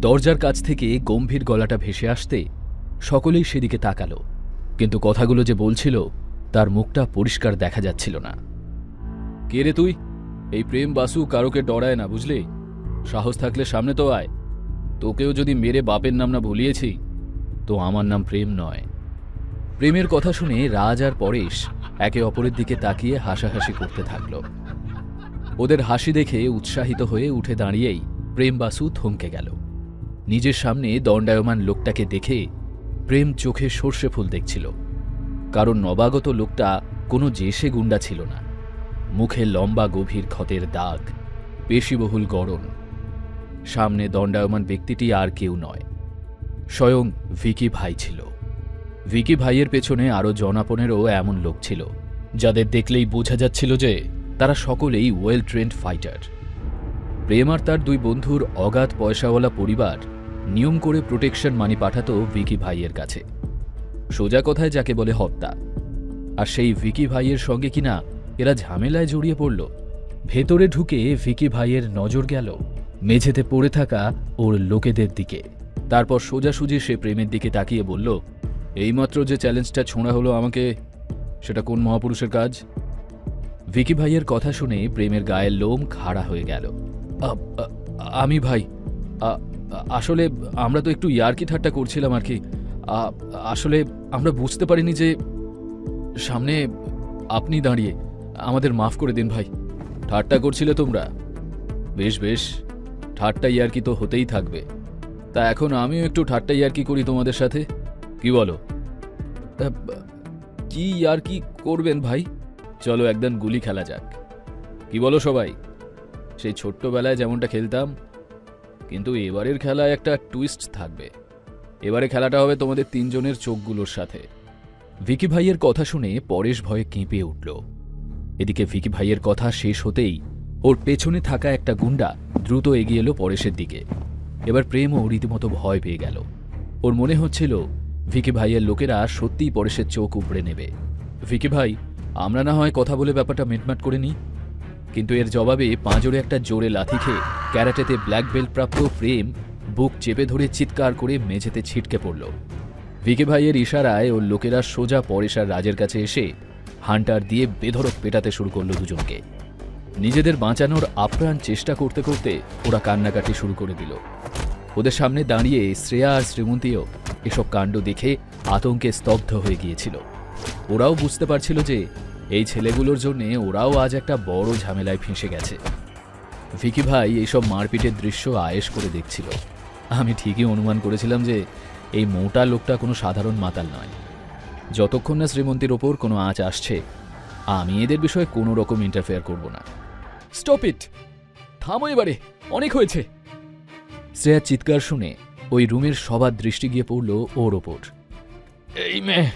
দরজার কাছ থেকে গম্ভীর গলাটা ভেসে আসতে সকলেই সেদিকে তাকালো, কিন্তু কথাগুলো যে বলছিল তার মুখটা পরিষ্কার দেখা যাচ্ছিল না। কে রে তুই? এই প্রেম বাসু কারোকে ডরায় না, বুঝলি? সাহস থাকলে সামনে তো আয়। তোকেও যদি মেরে বাপের নাম না ভুলিয়েছি, তো আমার নাম প্রেম নয়। প্রেমের কথা শুনে রাজ আর পরেশ একে অপরের দিকে তাকিয়ে হাসাহাসি করতে থাকল। ওদের হাসি দেখে উৎসাহিত হয়ে উঠে দাঁড়িয়েই প্রেম বাসু থমকে গেল। নিজের সামনে দণ্ডায়মান লোকটাকে দেখে প্রেম চোখে সর্ষে ফুল দেখছিল। কারণ নবাগত লোকটা কোনো জেসে গুন্ডা ছিল না। মুখে লম্বা গভীর ক্ষতের দাগ, পেশিবহুল গড়ন। সামনে দণ্ডায়মান ব্যক্তিটি আর কেউ নয়। স্বয়ং ভিকি ভাই ছিল। ভিকি ভাইয়ের পেছনে আরও জনাপনেরও এমন লোক ছিল, যাদের দেখলেই বোঝা যাচ্ছিল যে তারা সকলেই ওয়েল ট্রেন্ড ফাইটার। প্রেম আর তার দুই বন্ধুর অগাধ পয়সাওয়ালা পরিবার নিয়ম করে প্রোটেকশন মানি পাঠাতো ভিকি ভাইয়ের কাছে। সোজা কথায় যাকে বলে হত্যা। আর সেই ভিকি ভাইয়ের সঙ্গে কিনা এরা ঝামেলায় জড়িয়ে পড়ল। ভেতরে ঢুকে ভিকি ভাইয়ের নজর গেল মেঝেতে পড়ে থাকা ওর লোকেদের দিকে। তারপর সোজাসুজি সে প্রেমের দিকে তাকিয়ে বলল এইমাত্র যে চ্যালেঞ্জটা ছোঁড়া হলো আমাকে, সেটা কোন মহাপুরুষের কাজ? ভিকি ভাইয়ের কথা শুনে প্রেমের গায়ের লোম খাড়া হয়ে গেল। আমি ভাই আসলে আমরা তো একটু ইয়ার্কি ঠাট্টা করছিলাম আর কি। আসলে আমরা বুঝতে পারিনি যে সামনে আপনি দাঁড়িয়ে আমাদের মাফ করে দিন ভাই। ঠাট্টা করছিলে তোমরা। বেশ বেশ, ঠাট্টা ইয়ার্কি তো হতেই থাকবে। তা এখন আমিও একটু ঠাট্টা ইয়ার্কি করি তোমাদের সাথে। কি বলো? কি ইয়ার্কি করবেন ভাই? চলো একদিন গুলি খেলা যাক। কি বলো সবাই? সেই ছোট্টবেলায় যেমনটা খেলতাম কিন্তু এবারের খেলায় একটা টুইস্ট থাকবে। এবারে খেলাটা হবে তোমাদের তিনজনের চোখগুলোর সাথে। ভিকি ভাইয়ের কথা শুনে পরেশ ভয়ে কেঁপে উঠল। এদিকে ভিকি ভাইয়ের কথা শেষ হতেই ওর পেছনে থাকা একটা গুন্ডা দ্রুত এগিয়ে এলো পরেশের দিকে। এবার প্রেমও রীতিমতো ভয় পেয়ে গেল। ওর মনে হচ্ছিল ভিকি ভাইয়ের লোকেরা সত্যিই পরেশের চোখ উপড়ে নেবে। ভিকি ভাই, আমরা না হয় কথা বলে ব্যাপারটা মিটমাট করে নিই? কিন্তু এর জবাবে পাঁজরে একটা জোরে লাথি খেয়ে ক্যারাটেতে ব্ল্যাক বেল্ট প্রাপ্ত প্রেম বুক চেপে ধরে চিৎকার করে মেঝেতে ছিটকে পড়ল। ভিকে ভাইয়ের ইশারায় ওর লোকেরা সোজা পরেশার রাজের কাছে এসে হান্টার দিয়ে বেধরক পেটাতে শুরু করল দুজনকে। নিজেদের বাঁচানোর আপ্রাণ চেষ্টা করতে করতে ওরা কান্নাকাটি শুরু করে দিল। ওদের সামনে দাঁড়িয়ে শ্রেয়া আর শ্রীমন্তীও এসব কাণ্ড দেখে আতঙ্কে স্তব্ধ হয়ে গিয়েছিল। ওরাও বুঝতে পারছিল যে এই ছেলেগুলোর জন্য ওরাও আজ একটা বড় ঝামেলায় ফেঁসে গেছে। ভিকি ভাই এইসব মারপিটের দৃশ্য আয়েশ করে দেখছিল। আমি ঠিকই অনুমান করেছিলাম যে এই মোটা লোকটা কোনো সাধারণ মাতাল নয়। যতক্ষণ না শ্রীমন্তীর ওপর কোনো আঁচ আসছে, আমি এদের বিষয়ে কোনো রকম ইন্টারফেয়ার করব না। স্টপ ইট থামো এবারে, অনেক হয়েছে। শ্রেয়ার চিৎকার শুনে ওই রুমের সবার দৃষ্টি গিয়ে পড়ল ওর ওপর। এই মেয়ে,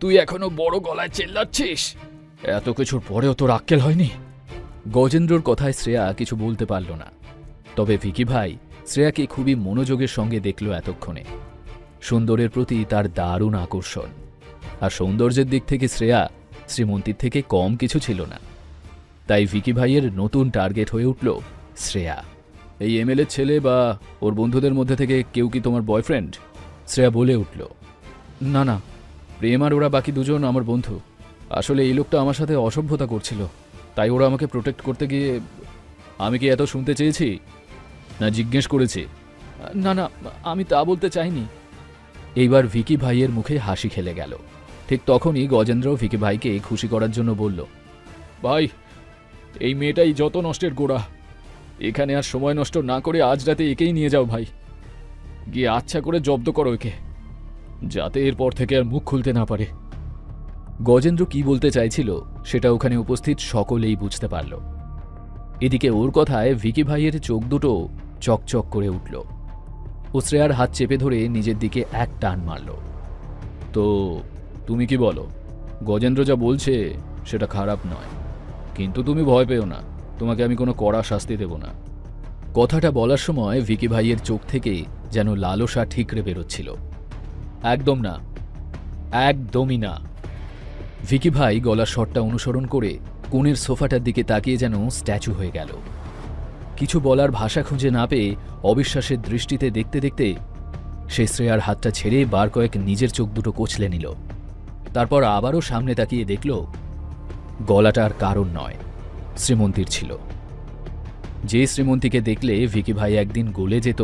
তুই এখনও বড় গলায় চেল্লাচ্ছিস? এত কিছুর পরেও তোর আক্কেল হয়নি? গজেন্দ্রর কথায় শ্রেয়া কিছু বলতে পারল না। তবে ভিকি ভাই শ্রেয়াকে খুবই মনোযোগের সঙ্গে দেখল এতক্ষণে। সুন্দরের প্রতি তার দারুণ আকর্ষণ। আর সৌন্দর্যের দিক থেকে শ্রেয়া শ্রীমন্তীর থেকে কম কিছু ছিল না। তাই ভিকি ভাইয়ের নতুন টার্গেট হয়ে উঠল শ্রেয়া। এই এমএলএর ছেলে বা ওর বন্ধুদের মধ্যে থেকে কেউ কি তোমার বয়ফ্রেন্ড? শ্রেয়া বলে উঠল, না না। প্রেম আর ওরা বাকি দুজন আমার বন্ধু। আসলে এই লোকটা আমার সাথে অসভ্যতা করছিল, তাই ওরা আমাকে প্রোটেক্ট করতে গিয়ে আমি কি এত শুনতে চেয়েছি? না জিজ্ঞেস করেছি। না না, আমি তা বলতে চাইনি। এইবার ভিকি ভাইয়ের মুখে হাসি খেলে গেল। ঠিক তখনই গজেন্দ্র ভিকি ভাইকে খুশি করার জন্য বলল, ভাই, এই মেয়েটাই যত নষ্টের গোড়া। এখানে আর সময় নষ্ট না করে আজ রাতে একেই নিয়ে যাও ভাই। গিয়ে আচ্ছা করে জব্দ করো একে, যাতে এরপর থেকে আর মুখ খুলতে না পারে। গজেন্দ্র কি বলতে চাইছিল সেটা ওখানে উপস্থিত সকলেই বুঝতে পারল। এদিকে ওর কথায় ভিকি ভাইয়ের চোখ দুটো চকচক করে উঠল। ও শ্রেয়ার হাত চেপে ধরে নিজের দিকে এক টান মারল। তো, তুমি কি বলো? গজেন্দ্র যা বলছে সেটা খারাপ নয়। কিন্তু তুমি ভয় পেও না। তোমাকে আমি কোনো কড়া শাস্তি দেব না। কথাটা বলার সময় ভিকি ভাইয়ের চোখ থেকে যেন লালসা ঠিকরে বেরোচ্ছিল। একদম না। একদমই না। ভিকি ভাই গলার শটটা অনুসরণ করে কোণের সোফাটার দিকে তাকিয়ে যেন স্ট্যাচু হয়ে গেল। কিছু বলার ভাষা খুঁজে না পেয়ে অবিশ্বাসের দৃষ্টিতে দেখতে দেখতে সে শ্রেয়ার হাতটা ছেড়ে বার কয়েক নিজের চোখ দুটো কোচলে নিল। তারপর আবারও সামনে তাকিয়ে দেখল গলাটার কারণ নয়, শ্রীমন্তীর ছিল। যে শ্রীমন্তীকে দেখলে ভিকি ভাই একদিন গলে যেত,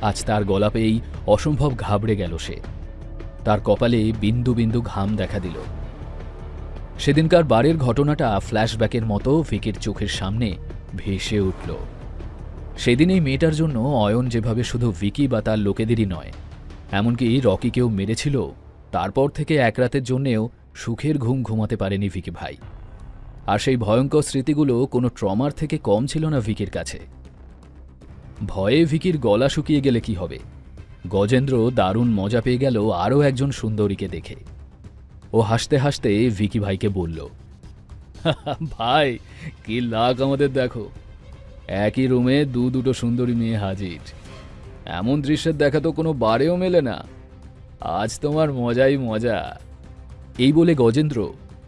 আজ তার গলা পেয়েই অসম্ভব ঘাবড়ে গেল সে। তার কপালে বিন্দু বিন্দু ঘাম দেখা দিল। সেদিনকার বারের ঘটনাটা ফ্ল্যাশব্যাকের মতো ভিকির চোখের সামনে ভেসে উঠল। সেদিন এই মেয়েটার জন্য অয়ন যেভাবে শুধু ভিকি বা তার লোকেদেরই নয়, এমনকি রকিকেও মেরেছিল, তারপর থেকে এক রাতের জন্যেও সুখের ঘুম ঘুমাতে পারেনি ভিকি ভাই। আর সেই ভয়ঙ্কর স্মৃতিগুলো কোনো ট্রমার থেকে কম ছিল না ভিকির কাছে। ভয়ে ভিকির গলা শুকিয়ে গেলে কি হবে? গজেন্দ্র দারুণ মজা পেয়ে গেল আরও একজন সুন্দরীকে দেখে। ও হাসতে হাসতে ভিকি ভাইকে বলল ভাই, কি লাগ আমাদের দেখো। একই রুমে দু দুটো সুন্দরী মেয়ে হাজির। এমন দৃশ্যের দেখা তো কোনো বারেও মেলে না। আজ তোমার মজাই মজা। এই বলে গজেন্দ্র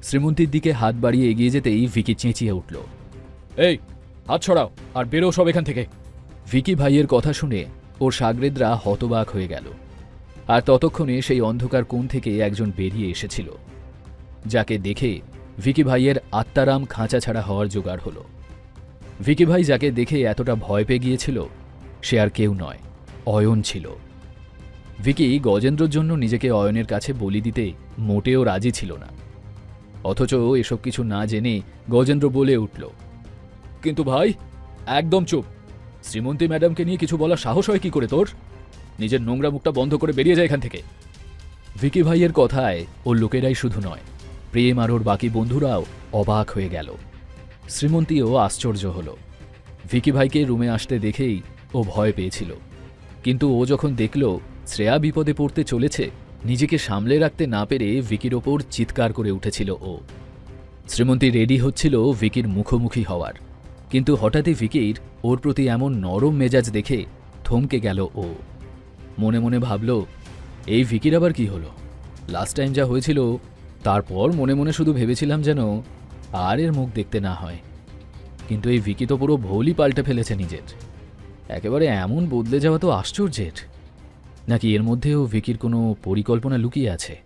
শ্রীমন্তীর দিকে হাত বাড়িয়ে এগিয়ে যেতেই ভিকি চেঁচিয়ে উঠল, এই, হাত ছড়াও আর বেরো সব এখান থেকে। ভিকি ভাইয়ের কথা শুনে ওর সাগরেদরা হতবাক হয়ে গেল। আর ততক্ষণে সেই অন্ধকার কোণ থেকে একজন বেরিয়ে এসেছিল, যাকে দেখে ভিকি ভাইয়ের আত্মারাম খাঁচা ছাড়া হওয়ার জোগাড় হলো। ভিকি ভাই যাকে দেখে এতটা ভয় পেয়ে গিয়েছিল, সে আর কেউ নয়, অয়ন ছিল। ভিকি গজেন্দ্রর জন্য নিজেকে অয়নের কাছে বলি দিতে মোটেও রাজি ছিল না। অথচ এসব কিছু না জেনে গজেন্দ্র বলে উঠল, কিন্তু ভাই, একদম চুপ। শ্রীমন্তী ম্যাডামকে নিয়ে কিছু বলা সাহস হয় কি করে তোর? নিজের নোংরা মুখটা বন্ধ করে বেরিয়ে যায় এখান থেকে। ভিকি ভাইয়ের কথায় ওর লোকেরাই শুধু নয়, প্রেম আর ওর বাকি বন্ধুরাও অবাক হয়ে গেল। শ্রীমন্তীও আশ্চর্য হলো। ভিকি ভাইকে রুমে আসতে দেখেই ও ভয় পেয়েছিল। কিন্তু ও যখন দেখল শ্রেয়া বিপদে পড়তে চলেছে, নিজেকে সামলে রাখতে না পেরে ভিকির ওপর চিৎকার করে উঠেছিল ও। শ্রীমন্তী রেডি হচ্ছিল ভিকির মুখোমুখি হওয়ার। কিন্তু হঠাৎই ভিকির ওর প্রতি এমন নরম মেজাজ দেখে থমকে গেল ও। মনে মনে ভাবল, এই ভিকির আবার কি হলো? লাস্ট টাইম যা হয়েছিল, তারপর মনে মনে শুধু ভেবেছিলাম যেন আর এর মুখ দেখতে না হয়। কিন্তু এই ভিকি তো পুরো ভোলই পাল্টে ফেলেছে নিজের। একেবারে এমন বদলে যাওয়া তো আশ্চর্যের। নাকি এর মধ্যেও ভিকির কোনো পরিকল্পনা লুকিয়ে আছে?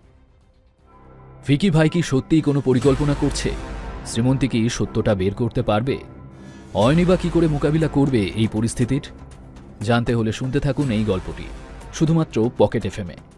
ভিকি ভাই কি সত্যিই কোনো পরিকল্পনা করছে? শ্রীমন্তী কি সত্যটা বের করতে পারবে? অয়নি বা কি করে মোকাবিলা করবে এই পরিস্থিতির? জানতে হলে শুনতে থাকুন এই গল্পটি। শুধুমাত্র পকেট এফএমে